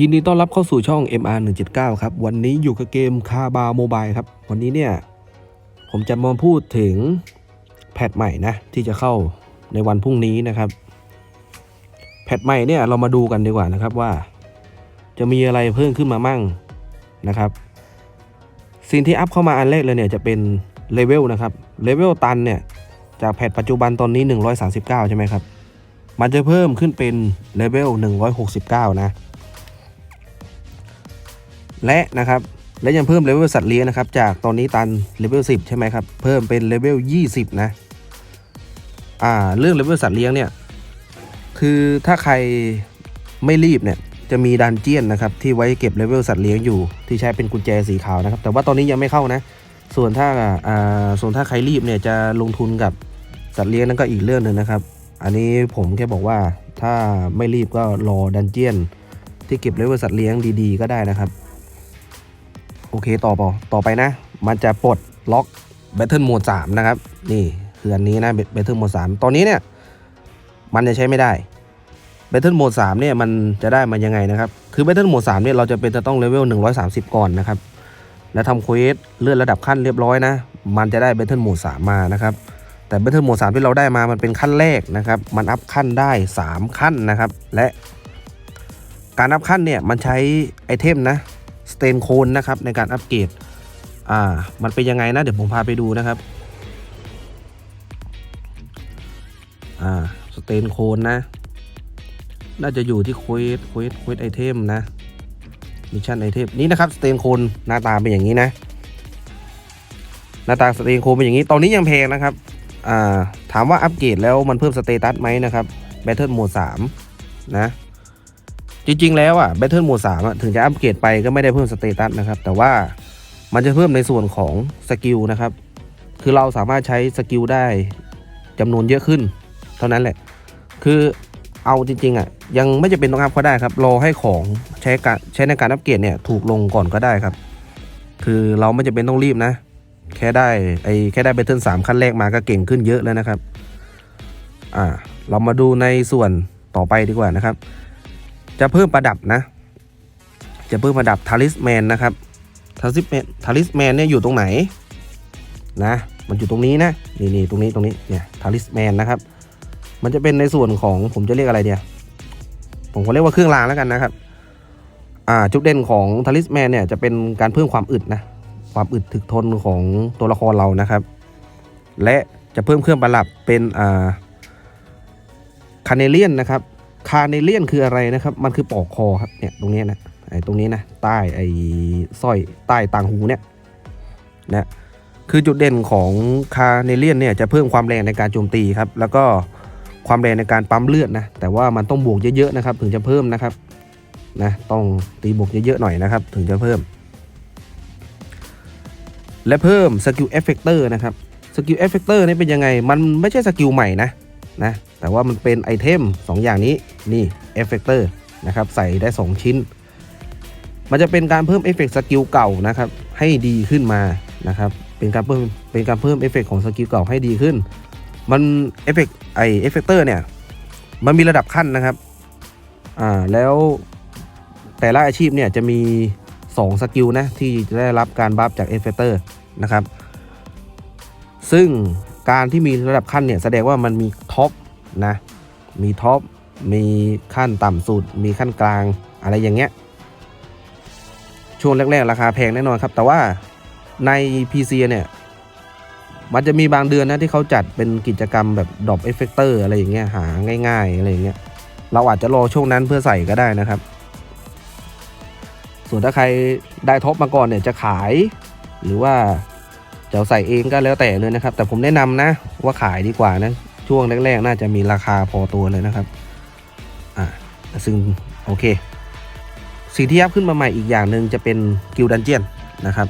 ยินดีต้อนรับเข้าสู่ช่อง MR 179ครับ วันนี้อยู่กับเกมคาบาโมบายครับ วันนี้เนี่ย ผมจะมาพูดถึงแพทใหม่นะ ที่จะเข้าในวันพรุ่งนี้นะครับ แพทใหม่เนี่ยเรามาดูกันดีกว่านะครับว่า จะมีอะไรเพิ่มขึ้นมามั่งนะครับ สิ่งที่อัพเข้ามาอันแรกเลยเนี่ยจะเป็นเลเวลนะครับ เลเวลตันเนี่ย จากแพทปัจจุบันตอนนี้ 139 ใช่ไหมครับ มันจะเพิ่มขึ้นเป็นเลเวล169 นะ และนะครับและยังเพิ่มเลเวลสัตว์เลี้ยงนะครับ จากตอนนี้ตันเลเวล10 ใช่ไหมครับ เพิ่มเป็นเลเวล20 นะ อ่า เรื่องเลเวลสัตว์เลี้ยงเนี่ย คือถ้าใครไม่รีบเนี่ย จะมีดันเจียนนะครับ ที่ไว้เก็บเลเวลสัตว์เลี้ยงอยู่ ที่ใช้เป็นกุญแจสีขาวนะครับ แต่ว่าตอนนี้ยังไม่เข้านะ ส่วนถ้า อ่า ส่วนถ้าใครรีบเนี่ยจะลงทุนกับสัตว์เลี้ยงนั่นก็อีกเรื่องหนึ่งนะครับ อันนี้ผมแค่บอกว่าถ้าไม่รีบก็รอดันเจียน ที่เก็บเลเวลสัตว์เลี้ยงดี ๆ ก็ได้นะครับ โอเคต่อปอต่อไปนะ มันจะปลดล็อก Battle Mode 3 นะครับ นี่คืออันนี้นะ Battle Mode 3 ตอนนี้เนี่ย มันจะใช้ไม่ได้ Battle Mode 3 เนี่ย มันจะได้มันยังไงนะครับ คือ Battle Mode 3 เนี่ย เราจะเป็นจะต้องเลเวล 130 ก่อนนะครับ แล้วทำเควสเลื่อนระดับขั้นเรียบร้อยนะ มันจะได้ Battle Mode 3 มานะครับแต่ Battle Mode 3 ที่เราได้มามันเป็นขั้นแรกนะครับ มันอัพขั้นได้ 3 ขั้นนะครับ และการอัพขั้นเนี่ย มันใช้ไอเทมนะ สเตนโคนนะครับในการอัปเกรดอ่ามันเป็นยังไงนะ เดี๋ยวผมพาไปดูนะครับอ่าสเตนโคนนะ น่าจะอยู่ที่เควสเควสเควสไอเทมนะมิชชั่นไอเทมนี่นะครับสเตนโคนหน้าตาเป็นอย่างนี้นะ หน้าตาสเตนโคนเป็นอย่างนี้ ตอนนี้ยังแพงนะครับอ่าถามว่าอัปเกรดแล้วมันเพิ่มสเตตัสไหมนะครับ Battle Mode 3นะ จริง ๆ แล้วอะ Battle Mode 3อะถึงจะอัปเกรดไปก็ไม่ได้เพิ่มสเตตัสนะครับ แต่ว่ามันจะเพิ่มในส่วนของสกิลนะครับ คือเราสามารถใช้สกิลได้จำนวนเยอะขึ้น เท่านั้นแหละ คือเอาจริง ๆ อะ ยังไม่จะเป็นต้องอัพก็ได้ครับ รอให้ของใช้การใช้ในการอัปเกรดเนี่ยถูกลงก่อนก็ได้ครับ คือเราไม่จะเป็นต้องรีบนะ แค่ได้ไอแค่ได้ Battle 3ขั้นแรกมาก็เก่งขึ้นเยอะแล้วนะครับ อ่า เรามาดูในส่วนต่อไปดีกว่านะครับ จะเพิ่มประดับนะ จะเพิ่มประดับทาริสแมนนะครับทาริสแมนทาริสแมนเนี่ยอยู่ตรงไหนนะมันอยู่ตรงนี้นะนี่นี่ตรงนี้ตรงนี้เนี่ยทาริสแมนนะครับ มันจะเป็นในส่วนของผมจะเรียกอะไรเดียผมก็เรียกว่าเครื่องรางแล้วกันนะครับอ่าจุดเด่นของทาริสแมนเนี่ยจะเป็นการเพิ่มความอึดนะความอึดถึกทนของตัวละครเรานะครับ และจะเพิ่มเครื่องประดับเป็นอ่าคาเนเลียนนะครับ คาเนเลียนคืออะไรนะครับ มันคือปอกคอครับเนี่ยตรงนี้นะไอ้ตรงนี้นะใต้ไอ้สร้อยใต้ต่างหูเนี่ยนะคือจุดเด่นของคาเนเลียนเนี่ยจะเพิ่มความแรงในการโจมตีครับ แล้วก็ความแรงในการปั๊มเลือดนะแต่ว่ามันต้องบวกเยอะๆนะครับ ถึงจะเพิ่มนะครับนะต้องตีบวกเยอะๆหน่อยนะครับ ถึงจะเพิ่ม และเพิ่มสกิลเอฟเฟกเตอร์นะครับสกิลเอฟเฟกเตอร์นี่เป็นยังไง มันไม่ใช่สกิลใหม่นะนะ แต่ว่ามันเป็นไอเทม2 อย่างนี้นี่เอฟเฟกเตอร์นะครับใส่ได้ 2 ชิ้น มันจะเป็นการเพิ่มเอฟเฟกต์สกิลเก่านะครับให้ดีขึ้นมานะครับเป็นการเพิ่มเป็นการเพิ่มเอฟเฟกต์ของสกิลเก่าให้ดีขึ้น มันเอฟเฟกต์ไอเอฟเฟกเตอร์เนี่ยมันมีระดับขั้นนะครับอ่าแล้วแต่ละอาชีพเนี่ยจะมี 2 สกิลนะที่จะได้รับการบัฟจากเอฟเฟกเตอร์นะครับซึ่งการที่มีระดับขั้นเนี่ยแสดงว่ามันมีท็อป นะมีท็อปมีขั้นต่ำสุด มีขั้นกลางอะไรอย่างเงี้ยช่วงแรก ๆ ราคาแพงแน่นอนครับ แต่ว่าใน PC เนี่ยมันจะมีบางเดือนนะที่เขาจัดเป็นกิจกรรมแบบดรอปเอฟเฟกเตอร์อะไรอย่างเงี้ยหาง่ายๆอะไรอย่างเงี้ยเราอาจจะรอช่วงนั้นเพื่อใส่ก็ได้นะครับ ส่วนถ้าใครได้ท็อปมาก่อนเนี่ยจะขาย หรือว่าจะใส่เองก็แล้วแต่เลยนะครับ แต่ผมแนะนำนะว่าขายดีกว่านะ ช่วงแรกๆ น่าจะมีราคาพอตัวเลยนะครับ อ่า ซึ่งโอเค สิ่งที่ยับขึ้นมาใหม่อีกอย่างหนึ่งจะเป็นกิลดันเจียนนะครับ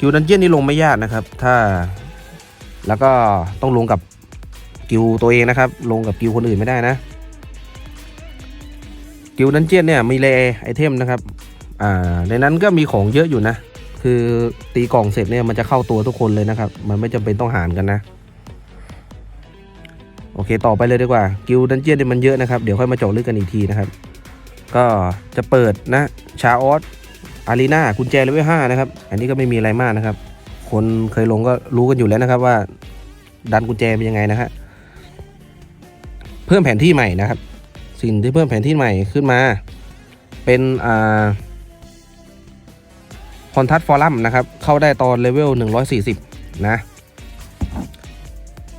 กิลดันเจียนนี่ลงไม่ยากนะครับ ถ้า แล้วก็ต้องลงกับกิลตัวเองนะครับ ลงกับกิลคนอื่นไม่ได้นะ กิลดันเจียนเนี่ยมีเลไอเทมนะครับ อ่า ในนั้นก็มีของเยอะอยู่นะ คือตีกล่องเสร็จเนี่ยมันจะเข้าตัวทุกคนเลยนะครับ มันไม่จำเป็นต้องหารกันนะ โอเค ต่อไปเลยดีกว่า กิลดันเจียนเนี่ยมันเยอะนะครับ เดี๋ยวค่อยมาเจาะลึกกันอีกทีนะครับ ก็จะเปิดนะ ชาออสอารีนากุญแจเลเวลห้านะครับ อันนี้ก็ไม่มีอะไรมากนะครับ คนเคยลงก็รู้กันอยู่แล้วนะครับว่า ดันกุญแจเป็นยังไงนะฮะ เพิ่มแผนที่ใหม่นะครับ สิ่งที่เพิ่มแผนที่ใหม่ขึ้นมา เป็นอ่าคอนทัสฟอรัมนะครับ เข้าได้ตอนเลเวล140 นะ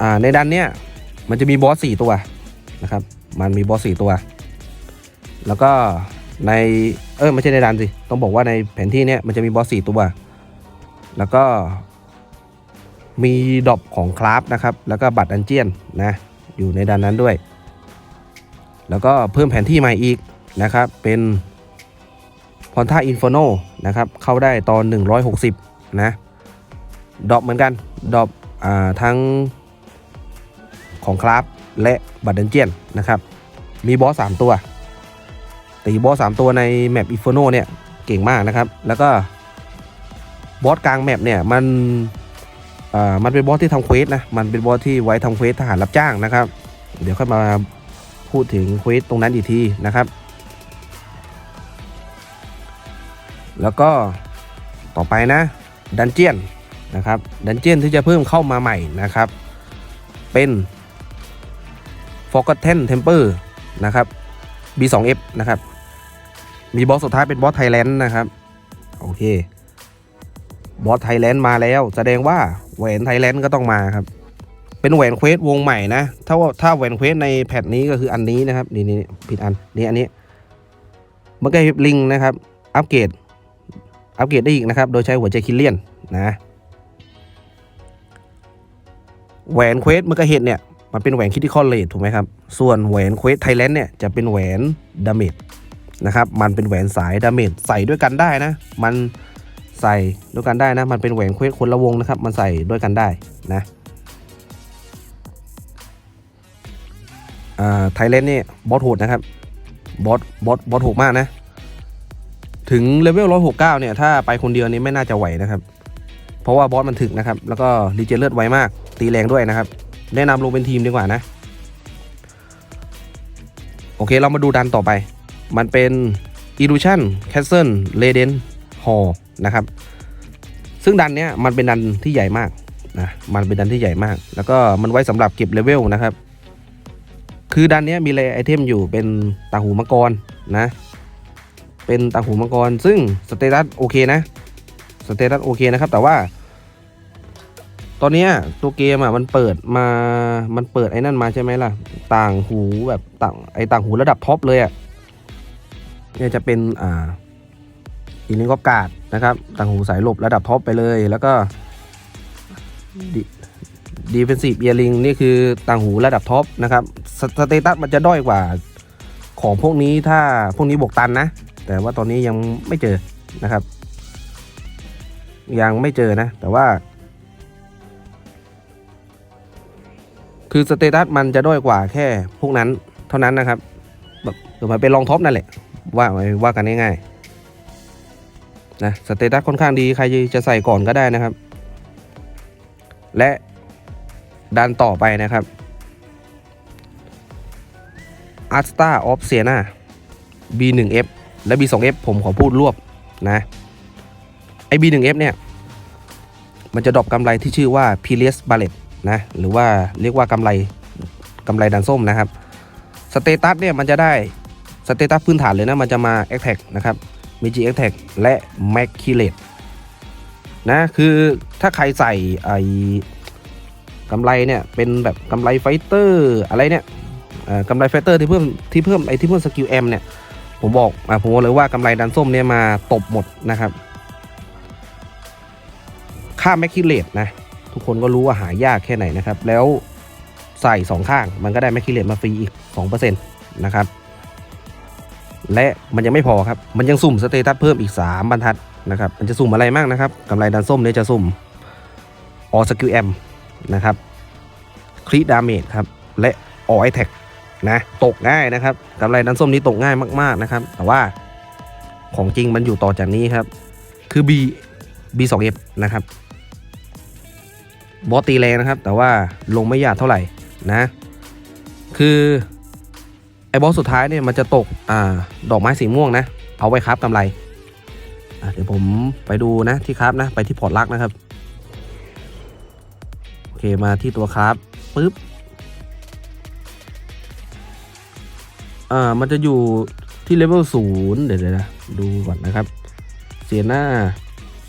อ่า ในดันเนี้ย มันจะมีบอส4ตัวนะครับ มันมีบอส4ตัว แล้วก็ในเออไม่ใช่ในดันสิต้องบอกว่าในแผนที่เนี้ยมันจะมีบอส4ตัว แล้วก็มีดอปของคราฟนะครับ แล้วก็บัตรดันเจียนนะอยู่ในดันนั้นด้วย แล้วก็เพิ่มแผนที่ใหม่อีกนะครับ เป็นพอนท่าอินฟโนนะครับเข้าได้ตอน 160 นะดอปเหมือนกันดอปอ่าทั้ง ของคราฟและบัตรดันเจียนนะครับมีบอส 3 ตัว ตีบอส 3 ตัวในแมปอินฟโนเนี่ยเก่งมากนะครับ แล้วก็บอสกลางแมปเนี่ยมันอ่ามันเป็นบอสที่ทำเควสนะ มันเป็นบอสที่ไว้ทำเควสทหารรับจ้างนะครับ เดี๋ยวค่อยมาพูดถึงเควสตรงนั้นอีกทีนะครับ แล้วก็ต่อไปนะดันเจียนนะครับ ดันเจียนที่จะเพิ่มเข้ามาใหม่นะครับ เป็น Forgotten Temper นะครับ B2F นะครับ มีบอสสุดท้ายเป็นบอสไทยแลนด์นะครับ โอเค บอสไทยแลนด์มาแล้ว แสดงว่าแหวนไทยแลนด์ก็ต้องมาครับ เป็นแหวนเควสวงใหม่นะ ถ้าว่าถ้าแหวนเควสในแพทนี้ก็คืออันนี้นะครับ นี่นี่ผิดอัน นี่อันนี้มันก็ลิงนะครับ อัปเกรด อัปเกรดได้อีกนะครับ โดยใช้หัวใจคิลเลียนนะ แหวนเควสเมื่อกี้เห็นเนี่ย มันเป็นแหวนคิดที่คอเลทถูกไหมครับ ส่วนแหวนเควสไทยแลนด์เนี่ยจะเป็นแหวนดาเมจนะครับ มันเป็นแหวนสายดาเมจใส่ด้วยกันได้นะ มันใส่ด้วยกันได้นะ มันเป็นแหวนเควสคนละวงนะครับ มันใส่ด้วยกันได้นะไทยแลนด์เนี่ยบอสโหดนะครับ บอส บอส บอสโหดมากนะ ถึงเลเวล169เเนี่ย ถ้าไปคนเดียวนี้ไม่น่าจะไหวนะครับ เพราะว่าบอสมันถึกนะครับ แล้วก็รีเจเลือดไวมาก ตีแรงด้วยนะครับ แนะนำลงเป็นทีมดีกว่านะ โอเคเรามาดูดันต่อไป มันเป็น Illusion Castle r a d e n Hall นะครับ ซึ่งดันเนี้ยมันเป็นดันที่ใหญ่มากนะมันเป็นดันที่ใหญ่มาก แล้วก็มันไว้สำหรับเก็บเลเวลนะครับ คือดันเนี้ยมีเลไอเทมอยู่เป็นตาหูมังกรนะ เป็นตาหูมังกร ซึ่งสเตตัสโอเคนะ สเตตัสโอเคนะครับ แต่ว่า ตอนนี้ตัวเกมอะมันเปิดมา มันเปิดไอ้นั่นมาใช่ไหมล่ะ ต่างหูแบบต่างไอ้ต่างหูระดับท็อปเลยอะเนี่ยจะเป็นอ่าอินิกอบกาดนะครับ ต่างหูสายหลบระดับท็อปไปเลย แล้วก็ดีเฟนซีฟเอียริงนี่คือต่างหูระดับท็อปนะครับสสเตตัสมันจะด้อยกว่าของพวกนี้ถ้าพวกนี้บวกตันนะ แต่ว่าตอนนี้ยังไม่เจอนะครับ ยังไม่เจอนะ แต่ว่า คือสเตตัสมันจะด้อยกว่าแค่พวกนั้นเท่านั้นนะครับแบบเออมันเป็นรองท็อปนั่นแหละ ว่าว่ากันง่ายๆนะสเตตัสค่อนข้างดีใครจะใส่ก่อนก็ได้นะครับ และดันต่อไปนะครับ a r t s t a r of Siena B1F และ B2F ผมขอพูดรวบนะไอ B1F เนี่ย มันจะดรอปกำไรที่ชื่อว่า p i l i u s Ballet นะหรือว่าเรียกว่ากำไรกำไรดันส้มนะครับสเตตัสเนี่ยมันจะได้สเตตัสพื้นฐานเลยนะมันจะมา a t t a c นะครับมี G a t t a c k และ m a c k i l a t e นะคือถ้าใครใส่ไอ้กำไรเนี่ยเป็นแบบกำไรไฟเตอร์อะไรเนี่ยกำไรไฟเตอร์ที่เพิ่มที่เพิ่มไอ้ที่เพิ่มสกิลแอมเนี่ยผมบอกอผมบอกเลยว่ากำไรดันส้มเนี่ยมาตบหมดนะครับ ค่าแมคคิเลตนะ ทุกคนก็รู้ว่าหายากแค่ไหนนะครับ แล้วใส่สองข้าง มันก็ได้แมคคิเลตมาฟรีอีก2%นะครับ และมันยังไม่พอครับ มันยังสุ่มสเตตัสเพิ่มอีก 3 บรรทัดนะครับ มันจะสุ่มอะไรมากนะครับกำไรดันส้มเนี่ยจะสุ่มออสกิลแอมนะครับครีดาเมจครับ และออไอแท็กนะตกง่ายนะครับกำไรดันส้มนี้ตกง่ายมาก ๆนะครับ แต่ว่าของจริงมันอยู่ต่อจากนี้ครับ คือ B B2F นะครับ บอสตีแรงนะครับ แต่ว่าลงไม่ยากเท่าไหร่นะ คือไอ้บอสสุดท้ายเนี่ยมันจะตกอ่าดอกไม้สีม่วงนะ เอาไว้ครับกำไรเดี๋ยวผมไปดูนะที่ครับนะ ไปที่พอร์ตลักนะครับ โอเคมาที่ตัวครับปุ๊บอ่ามันจะอยู่ที่เลเวลศูนย์เดี๋ยวเดี๋ยวนะดูก่อนนะครับ เสียหน้า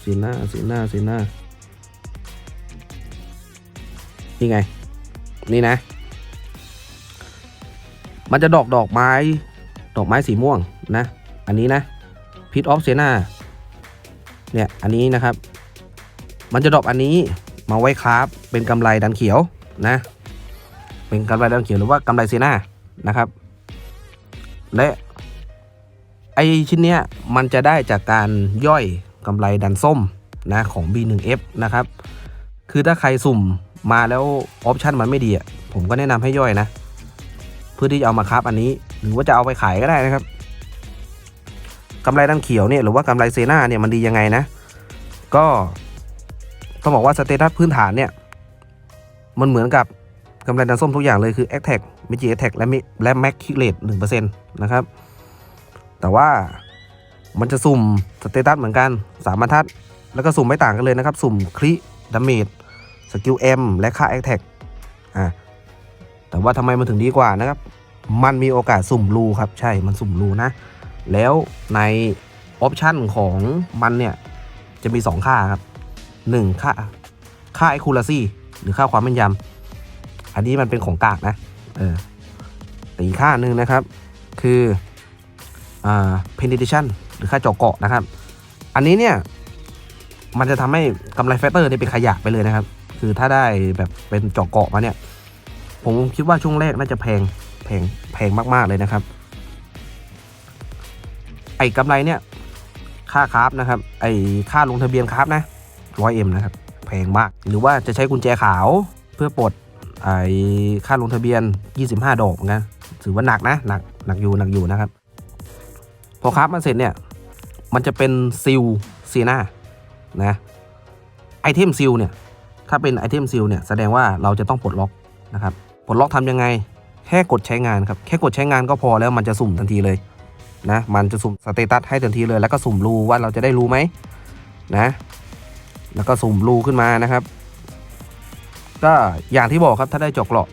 เสียหน้าเสียหน้าเสียหน้า นี่ไง นี่นะ มันจะดอกดอกไม้ ดอกไม้สีม่วงนะ อันนี้นะพิทออฟเซนาเนี่ยอันนี้นะครับ มันจะดอกอันนี้มาไว้คราฟเป็นกำไรดันเขียวนะ เป็นกำไรดันเขียวหรือว่ากำไรเซนานะครับ และไอชิ้นเนี้ยมันจะได้จากการย่อยกำไรดันส้มนะของ B1F นะครับ คือถ้าใครสุ่ม มาแล้วออปชันมันไม่ดีอะผมก็แนะนำให้ย่อยนะ เพื่อที่จะเอามาคับอันนี้ หรือว่าจะเอาไปขายก็ได้นะครับกำไรดันเขียวเนี่ยหรือว่ากำไรเซนาเนี่ยมันดียังไงนะ ก็ต้องบอกว่าสเตตัสพื้นฐานเนี่ย มันเหมือนกับกำไรดันส้มทุกอย่างเลยคือ a t t a c มิจิ a t t a c และ Mi- และ Max Kick Rate 1%นะครับ แต่ว่ามันจะสุ่มสเตตัสเหมือนกันสามบรรทัด แล้วก็สุ่มไม่ต่างกันเลยนะครับ สุ่มคริดาเมจ สกิล M และค่า a t t a c อ่าแต่ว่าทำไมมันถึงดีกว่านะครับ มันมีโอกาสสุ่มรูครับ ใช่ มันสุ่มรูนะ แล้วในออปชันของมันเนี่ย จะมี 2 ค่าครับ 1 ค่า ค่า accuracy หรือค่าความแม่นยำ อันนี้มันเป็นของกากนะ เออแต่อีกค่าหนึ่งนะครับ คืออ่า penetration หรือค่าเจาะเกาะนะครับ อันนี้เนี่ย มันจะทำให้กำไรแฟตเตอร์เนี่ยเป็นขยะไปเลยนะครับ คือถ้าได้แบบเป็นเจาะเกาะมาเนี่ย ผมคิดว่าช่วงแรกน่าจะแพงแพงแพงมากๆเลยนะครับ ไอ้กำไรเนี่ย ค่าคราฟนะครับ ไอ้ค่าลงทะเบียนคราฟนะร้อยเอ็มนะครับ แพงมาก หรือว่าจะใช้กุญแจขาวเพื่อปลดไอ้ค่าลงทะเบียน 25 ดอกนะถือว่าหนักนะหนักหนักอยู่หนักอยู่นะครับ พอคราฟมันเสร็จเนี่ย มันจะเป็นซิลซีนานะไอเทมซิลเนี่ย ถ้าเป็นไอเทมซิลเนี่ยแสดงว่าเราจะต้องปลดล็อกนะครับปลดล็อกทำยังไง แค่กดใช้งานครับแค่กดใช้งานก็พอแล้วมันจะสุ่มทันทีเลยนะมันจะสุ่มสเตตัสให้ทันทีเลย แล้วก็สุ่มรูว่าเราจะได้รูไหมนะ แล้วก็สุ่มรูขึ้นมานะครับ ก็อย่างที่บอกครับถ้าได้จอกเกาะ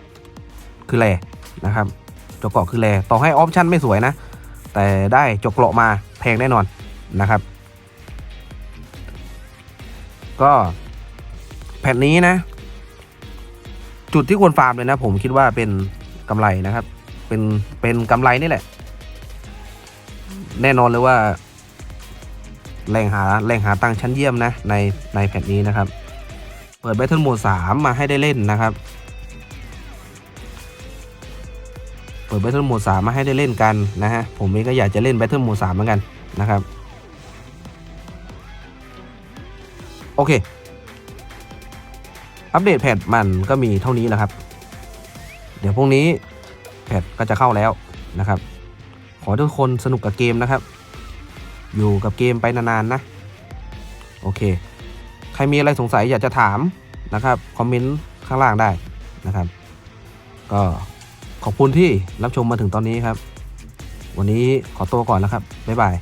คือแรนะครับจอกเกาะคือแรต่อให้ออปชั่นไม่สวยนะ แต่ได้จอกเกาะมาแพงแน่นอนนะครับ ก็ ผ่นนี้นะ จุดที่ควรฟาร์มเลยนะ ผมคิดว่าเป็นกำไรนะครับ เป็นเป็นกำไรนี่แหละ แน่นอนเลยว่าแหล่งหาแหล่งหาตังค์ชั้นเยี่ยมนะ ในในแผ่นนี้นะครับ เปิด Battle Mode 3มาให้ได้เล่นนะครับ เปิด Battle Mode 3มาให้ได้เล่นกันนะฮะผมเองก็อยากจะเล่น Battle Mode 3เหมือนกันนะครับ โอเค อัปเดตแพทมันก็มีเท่านี้แหละครับ เดี๋ยวพรุ่งนี้แพทก็จะเข้าแล้วนะครับ ขอทุกคนสนุกกับเกมนะครับ อยู่กับเกมไปนานๆนะ โอเค ใครมีอะไรสงสัยอยากจะถามนะครับ คอมเมนต์ข้างล่างได้นะครับ ก็ขอบคุณที่รับชมมาถึงตอนนี้ครับ วันนี้ขอตัวก่อนนะครับ บ๊ายบาย